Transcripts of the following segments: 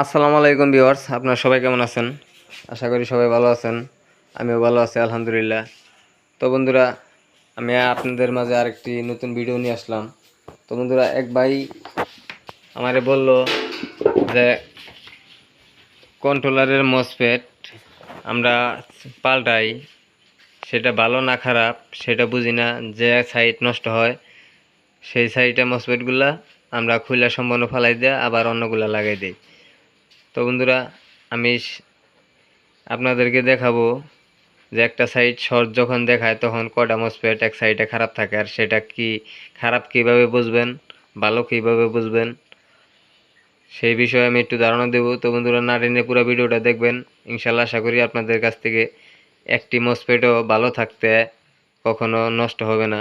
আসসালামু আলাইকুম ভিউয়ার্স, আপনারা সবাই কেমন আছেন? আশা করি সবাই ভালো আছেন, আমিও ভালো আছি, আলহামদুলিল্লাহ। তো বন্ধুরা, আমি আপনাদের মাঝে আরেকটি নতুন ভিডিও নিয়ে আসলাম। তো বন্ধুরা, এক ভাই আমারে বলল যে কন্ট্রোলারের মসপেট আমরা পাল্টাই, সেটা ভালো না খারাপ, সেটা বুঝি না যে সাইড নষ্ট হয়, সেই সাইডে মসপেটগুলা আমরা খুলে সম্পূর্ণ ফালাই দিয়ে আবার অন্যগুলা লাগাই দিই। তো বন্ধুরা, আমি আপনাদেরকে দেখাবো যে একটা সাইড শর্ট যখন দেখায়, তখন কটা মসপেট এক সাইডে খারাপ থাকে আর সেটা কি খারাপ কীভাবে বুঝবেন, ভালো কীভাবে বুঝবেন, সেই বিষয়ে আমি একটু ধারণা দেবো। তো বন্ধুরা, না টেনে পুরো ভিডিওটা দেখবেন। ইনশাল্লাহ আশা করি আপনাদের কাছ থেকে একটি মসপেটও ভালো থাকতে কখনো নষ্ট হবে না।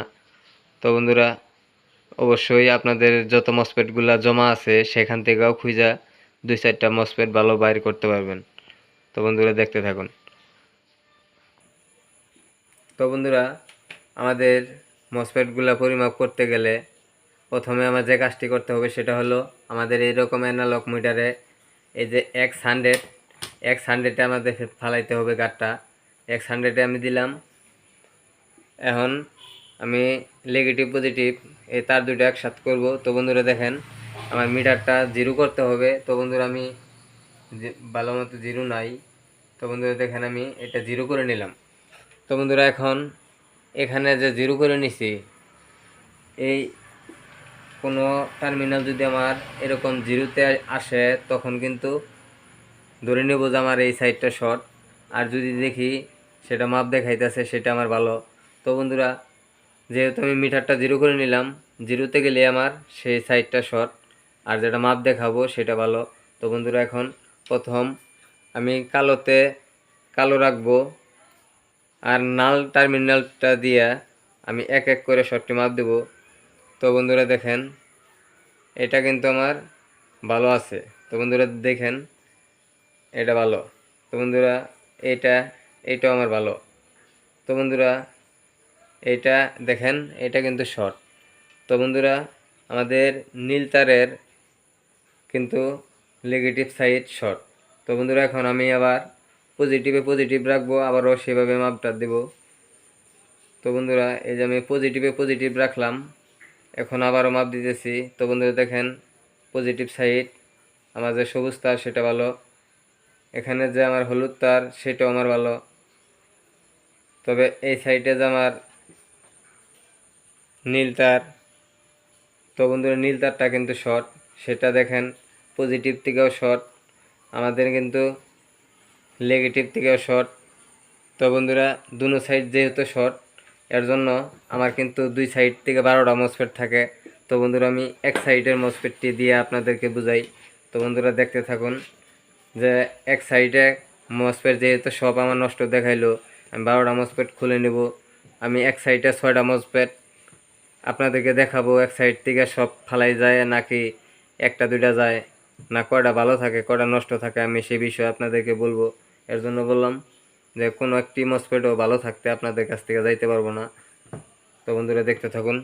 তো বন্ধুরা, অবশ্যই আপনাদের যত মসপেটগুলা জমা আছে, সেখান থেকেও খুঁজা। দুই চারটা মসপেট ভালো বাইর করতে পারবেন। তো বন্ধুরা দেখতে থাকুন। তো বন্ধুরা, আমাদের মসপেটগুলা পরিমাপ করতে গেলে প্রথমে আমার যে কাজটি করতে হবে সেটা হলো আমাদের এইরকম অ্যানালগ মিটারে এই যে এক্স হান্ড্রেড এক্স হান্ড্রেডে আমাদের ফালাইতে হবে গাঠটা এক্স হান্ড্রেডে আমি দিলাম। এখন আমি নেগেটিভ পজিটিভ এই তার দুটো একসাথে করব। তো বন্ধুরা দেখেন আমার মিটারটা জিরো করতে হবে। তো বন্ধুরা, আমি ভালো মতো জিরো নাই। তো বন্ধুরা, দেখেন আমি এটা জিরো করে নিলাম। তো বন্ধুরা, এখন এখানে যে জিরো করে নিছি, এই কোনো টার্মিনাল যদি আমার এরকম জিরোতে আসে, তখন কিন্তু ধরে নেব যে আমার এই সাইডটা শর্ট। আর যদি দেখি সেটা মাপ দেখাইতেছে, সেটা আমার ভালো। তো বন্ধুরা, যেহেতু আমি মিটারটা জিরো করে নিলাম, জিরোতে গেলে আমার সেই সাইডটা শর্ট। আর যেটা মাপ দেখাবো সেটা ভালো। তো বন্ধুরা, এখন প্রথম আমি কালোতে কালো রাখব আর নাল টার্মিনালটা দিয়ে আমি এক এক করে শর্টটি মাপ দেবো। তো বন্ধুরা, দেখেন, এটা কিন্তু আমার ভালো আছে। তো বন্ধুরা, দেখেন, এটা ভালো। তো বন্ধুরা, এটা এইটাও আমার ভালো। তো বন্ধুরা এইটা দেখেন, এটা কিন্তু শর্ট তো বন্ধুরা, আমাদের নীল তারের কিন্তু নেগেটিভ সাইড শর্ট তো বন্ধুরা, এখন আমি আবার পজিটিভে পজিটিভ রাখব, আবারও সেভাবে মাপটা দেব। তো বন্ধুরা, এই যে আমি পজিটিভে পজিটিভ রাখলাম, এখন আবারও মাপ দিতেছি। তো বন্ধুরা, দেখেন পজিটিভ সাইড আমার যে সবুজ তার, সেটা ভালো। এখানে যে আমার হলুদ তার, সেটাও আমার ভালো। তবে এই সাইডে যে আমার নীল তার, তো বন্ধুরা, নীল তারটা কিন্তু শর্ট সেটা দেখেন পজিটিভ থেকেও শর্ট আমাদের কিন্তু নেগেটিভ থেকেও শর্ট তো বন্ধুরা, দুনো সাইড যেহেতু শর্ট এর জন্য আমার কিন্তু দুই সাইড থেকে বারোটা মসপেট থাকে। তো বন্ধুরা, আমি এক সাইডের মসপেটটি দিয়ে আপনাদেরকে বুঝাই। তো বন্ধুরা, দেখতে থাকুন যে এক সাইডে মসপেট যেহেতু সব আমার নষ্ট দেখাইলো, আমি বারোটা মসপেট খুলে নেব। আমি এক সাইডে ছয়টা মসপেট আপনাদেরকে দেখাবো, এক সাইড থেকে সব ফালাই যায় নাকি একটা দুইটা যায়। না কয়টা ভালো থাকে, কয়টা নষ্ট থাকে, আমি সে বিষয়ে আপনাদেরকে বলব। এর জন্য বললাম যে, কোনো একটি মসপেটও ভালো থাকতে আপনাদের কাছ থেকে যাইতে পারব না। তো বন্ধুরা, দেখতে থাকুন,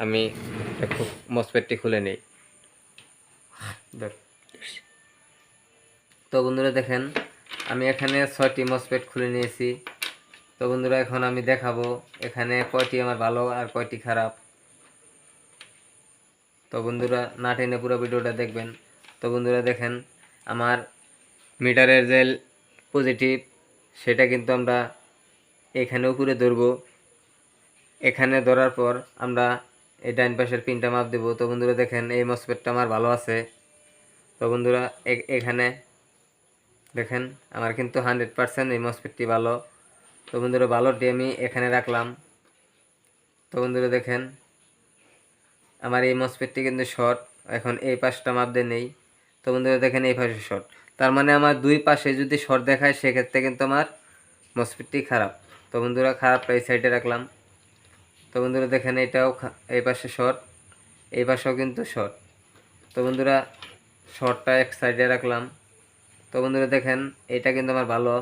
আমি একটু মসপেটটি খুলে নেই। তো বন্ধুরা, দেখেন, আমি এখানে ছয়টি মসপেট খুলে নিয়েছি। তো বন্ধুরা, এখন আমি দেখাবো এখানে কয়টি আমার ভালো আর কয়টি খারাপ। তো বন্ধুরা, না টেনে পুরো ভিডিওটা দেখবেন। তো বন্ধুরা দেখেন, আমার মিটারের যে পজিটিভ, সেটা কিন্তু আমরা এখানে উপরে ধরবো। এখানে ধরার পর আমরা এই ডাইন পাশের পিনটা মাপ দেবো। তো বন্ধুরা দেখেন, এই মসপেটটা আমার ভালো আছে। তো বন্ধুরা এখানে দেখেন, আমার কিন্তু হান্ড্রেড পার্সেন্ট এই মসপেটটি ভালো। তো বন্ধুরা, ভালোটি আমি এখানে রাখলাম। তো বন্ধুরা দেখেন, আমার এই মসপেটটি কিন্তু শর্ট। এখন এই পাশটা মাপ দিয়ে নেই। তো বন্ধুরা দেখেন এই পাশে শর্ট তার মানে আমার দুই পাশে যদি শর্ট দেখায়, সেক্ষেত্রে কিন্তু আমার মসপেটটি খারাপ। তো বন্ধুরা খারাপটা এই সাইডে রাখলাম। তো বন্ধুরা দেখেন এটাও এই পাশে শর্ট এই পাশেও কিন্তু শর্ট তো বন্ধুরা শর্টটা এক সাইডে রাখলাম। তো বন্ধুরা দেখেন এটা কিন্তু আমার ভালো।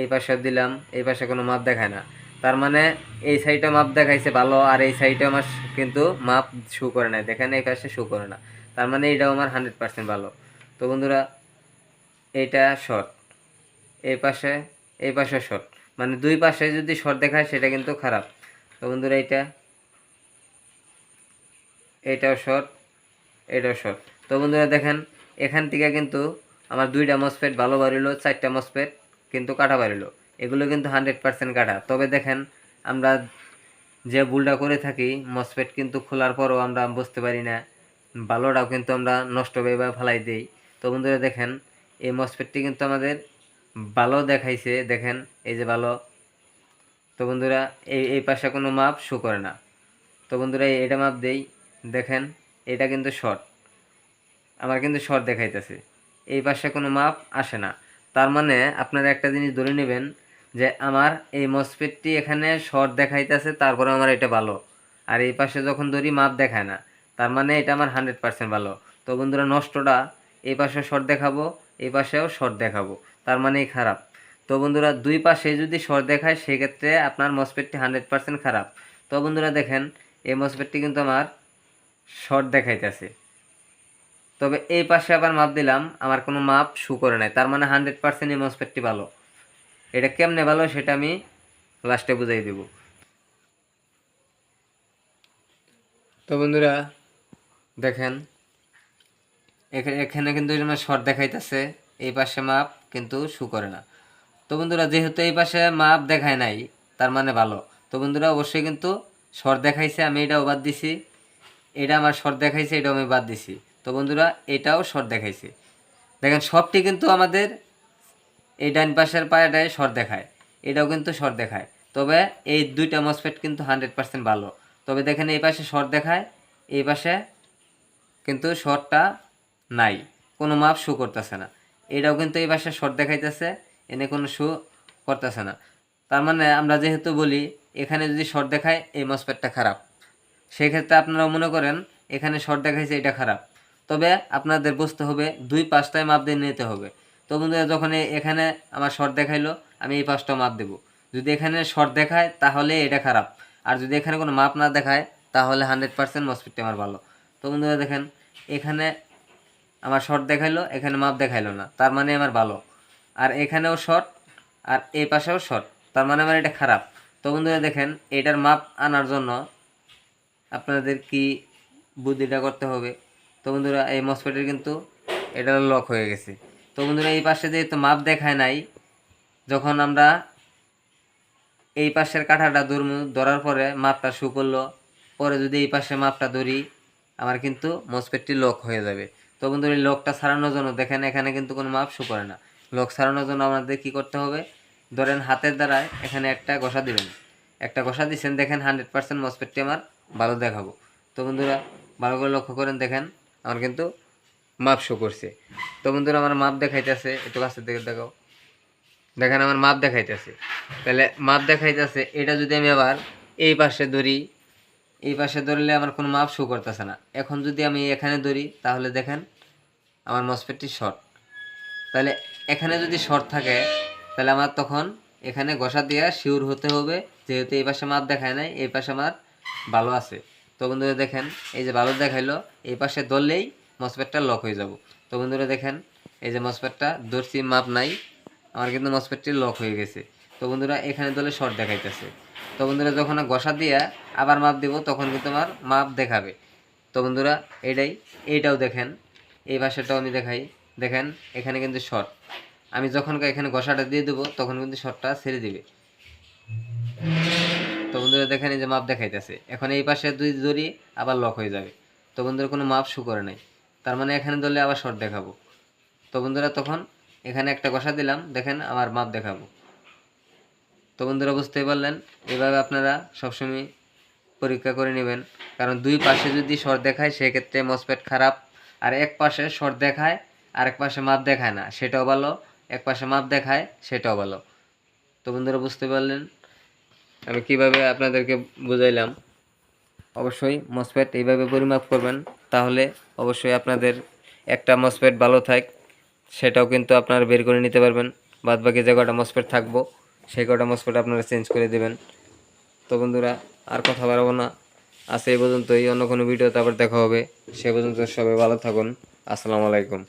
এই পাশে দিলাম, এই পাশে কোনো মাপ দেখায় না। তার মানে এই সাইডে মাপ দেখাইছে ভালো, আর এই সাইডে আমার কিন্তু মাপ শু করে না দেখেন এই পাশে শু করে না। তার মানে এটাও আমার হান্ড্রেড পার্সেন্ট ভালো। তো বন্ধুরা, এটা শর্ট এই পাশে এই পাশে শর্ট মানে দুই পাশে যদি শর্ট দেখায়, সেটা কিন্তু খারাপ। তো বন্ধুরা এইটা এটাও শর্ট এটাও শর্ট তো বন্ধুরা, দেখেন, এখান থেকে কিন্তু আমার দুইটা মসপেট ভালো বাড়িলো, চারটা মসপেট কিন্তু কাটা বাড়িলো। এগুলো কিন্তু হান্ড্রেড পার্সেন্ট কাটা। তবে দেখেন, আমরা যে ভুলটা করে থাকি মসপেট কিন্তু খোলার পরও আমরা বুঝতে পারি না ভালোটাও কিন্তু আমরা নষ্ট হয়ে বা ফেলাই দিই। তো বন্ধুরা দেখেন, এই মসপেটটি কিন্তু আমাদের ভালো দেখাইছে। দেখেন, এই যে ভালো তো বন্ধুরা, এই এই পাশে কোনো মাপ শো করে না। তো বন্ধুরা এটা মাপ দেই। দেখেন, এটা কিন্তু শর্ট আমার কিন্তু শর্ট দেখাইতেছে। এই পাশে কোনো মাপ আসে না। তার মানে আপনারা একটা জিনিস ধরে নেবেন যে আমার এই মসপেটটি এখানে শর্ট দেখাইতেছে তারপরে আমার এটা ভালো আর এই পাশে যখন ধরি, মাপ দেখায় না। তার মানে এটা আমার হান্ড্রেড পার্সেন্ট ভালো। তো বন্ধুরা, নষ্টটা এই পাশে শর্ট দেখাবো, এই পাশেও শর্ট দেখাবো। তার মানেই খারাপ। তো বন্ধুরা, দুই পাশে যদি শর্ট দেখায়, সেক্ষেত্রে আপনার মসপেটটি হান্ড্রেড পার্সেন্ট খারাপ। তো বন্ধুরা, দেখেন, এই মসপেটটি কিন্তু আমার শর্ট দেখাইতেছে। তবে এই পাশে আবার মাপ দিলাম, আমার কোনো মাপ শু করে নাই। তার মানে হান্ড্রেড পার্সেন্ট এই মসপেটটি ভালো। এটা কেমনে ভালো সেটা আমি লাস্টে বুঝাই দেব। তো বন্ধুরা দেখেন। এখানে এখানে কিন্তু আমার শর্ট দেখাইতেছে, এই পাশে মাপ কিন্তু শু করে না। তো বন্ধুরা, যেহেতু এই পাশে মাপ দেখায় নাই, তার মানে ভালো। তো বন্ধুরা, অবশ্যই কিন্তু শর্ট দেখাইছে, আমি এটাও বাদ দিছি। এটা আমার শর্ট দেখাইছে, এটাও আমি বাদ দিছি। তো বন্ধুরা, এটাও শর্ট দেখাইছে। দেখেন, সবটি কিন্তু আমাদের এই ডান পাশের পায়াটায় শর্ট দেখায়। এটাও কিন্তু শর্ট দেখায়। তবে এই দুইটা মসফেট কিন্তু হান্ড্রেড পার্সেন্ট ভালো। তবে দেখেন, এই পাশে শর্ট দেখায়, এই পাশে কিন্তু শর্টটা নাই। কোনো মাপ শু করতেছে না। এটাও কিন্তু এই পাশে শর্ট দেখাইতেছে, এনে কোনো শু করতেছে না। তার মানে আমরা যেহেতু বলি, এখানে যদি শর্ট দেখায়, এই মসপেটটা খারাপ। সেই ক্ষেত্রে আপনারা মনে করেন, এখানে শর্ট দেখাইছে, এটা খারাপ। তবে আপনাদের বুঝতে হবে, দুই পাঁচটায় মাপ দিয়ে নিতে হবে। তো বন্ধুরা, যখন এখানে আমার শর্ট দেখাইলো, আমি এই পাঁচটা মাপ দেবো। যদি এখানে শর্ট দেখায়, তাহলে এটা খারাপ। আর যদি এখানে কোনো মাপ না দেখায়, তাহলে হান্ড্রেড পার্সেন্ট মসফিটটা আমার ভালো। তো বন্ধুরা দেখেন, এখানে আমার শর্ট দেখাইলো, এখানে মাপ দেখাইলো না। তার মানে আমার ভালো। আর এখানেও শর্ট আর এই পাশেও শর্ট তার মানে আমার এটা খারাপ। তো বন্ধুরা দেখেন, এটার মাপ আনার জন্য আপনাদের কি বুদ্ধিটা করতে হবে? তো বন্ধুরা, এই মসফেটের কিন্তু এটা লক হয়ে গেছে। তো বন্ধুরা, এই পাশে যেহেতু মাপ দেখায় নাই, যখন আমরা এই পাশের কাঁঠাটা ধরমু, ধরার পরে মাপটা শু করল, পরে যদি এই পাশে মাপটা ধরি আমার কিন্তু মসপেটটি লক হয়ে যাবে। তো বন্ধুরা, এই লকটা সারানোর জন্য দেখেন এখানে কিন্তু কোনো মাপ শু করে না। লক সারানোর জন্য আমাদের কি করতে হবে? ধরেন হাতের দ্বারায় এখানে একটা ঘষা দিবেন। একটা ঘষা দিচ্ছেন দেখেন হান্ড্রেড পার্সেন্ট মসপেটটি আমার ভালো দেখাবো। তো বন্ধুরা, ভালো করে লক্ষ্য করেন, দেখেন আমার কিন্তু মাপ শো করছে। তো বন্ধুরা, আমার মাপ দেখাইতেছে, একটু কাছে দেখে দেখাও। দেখেন আমার মাপ দেখাইতেছে। তাহলে মাপ দেখাইতেছে, এটা যদি আমি আবার এই পাশে ধরি এই পাশে ধরলে আমার কোনো মাপ শো করতেছে না। এখন যদি আমি এখানে ধরি, তাহলে দেখেন আমার মসপেটটি শর্ট তাহলে এখানে যদি শর্ট থাকে, তাহলে আমার তখন এখানে ঘষা দিয়ে শিওর হতে হবে, যেহেতু এই পাশে মাপ দেখায় নাই, এই পাশে আমার ভালো আছে। তো বন্ধুরা দেখেন, এই যে ভালো দেখাইলো, এই পাশে ধরলেই মসপেটটা লক হয়ে যাব। তো বন্ধুরা দেখেন, এই যে মসপেটটা ধরছি, মাপ নাই, আমার কিন্তু মসপেটটি লক হয়ে গেছে। তো বন্ধুরা এখানে ধরলে শর্ট দেখাইতেছে। তো বন্ধুরা, যখন গসা দিয়ে আবার মাপ দেব, তখন কিন্তু আমার মাপ দেখাবে। তো বন্ধুরা এইটাই এইটাও দেখেন। এই পাশেটাও আমি দেখাই। দেখেন, এখানে কিন্তু শর্ট আমি যখন এখানে গসাটা দিয়ে দেবো, তখন কিন্তু শর্টটা ছেড়ে দিবে। তো বন্ধুরা, দেখেন এই যে মাপ দেখাইতেছে। এখন এই পাশে দুই দড়ি আবার লক হয়ে যাবে। তো বন্ধুরা, কোনো মাপ শু করে নাই। তার মানে এখানে ধরলে আবার শর্ট দেখাবো। তো বন্ধুরা, তখন এখানে একটা ঘষা দিলাম। দেখেন, আমার মাপ দেখাবো। তো বন্ধুরা বুঝতেই পারলেন, এভাবে আপনারা সবসময় পরীক্ষা করে নেবেন। কারণ দুই পাশে যদি শর্ট দেখায়, সেক্ষেত্রে মসপেট খারাপ, আর এক পাশে শর্ট দেখায়, আর এক পাশে মাপ দেখায় না, সেটাও ভালো। এক পাশে মাপ দেখায়, সেটাও ভালো। তো বন্ধুরা বুঝতে পারলেন, আমি কীভাবে আপনাদেরকে বুঝাইলাম। অবশ্যই মসপেট এইভাবে পরিমাপ করবেন, তাহলে অবশ্যই আপনাদের একটা মসপেট ভালো থাক, সেটাও কিন্তু আপনারা বের করে নিতে পারবেন। বাদ বাকি যে কটা মসপেট থাকব সেই কটা মসপেট আপনারা চেঞ্জ করে দেবেন। তো বন্ধুরা, আর কথা বাড়াবো না। আজ এই পর্যন্তই, অন্য কোনো ভিডিওতে আবার দেখা হবে। সে পর্যন্ত সবাই ভালো থাকুন। আসসালামু আলাইকুম।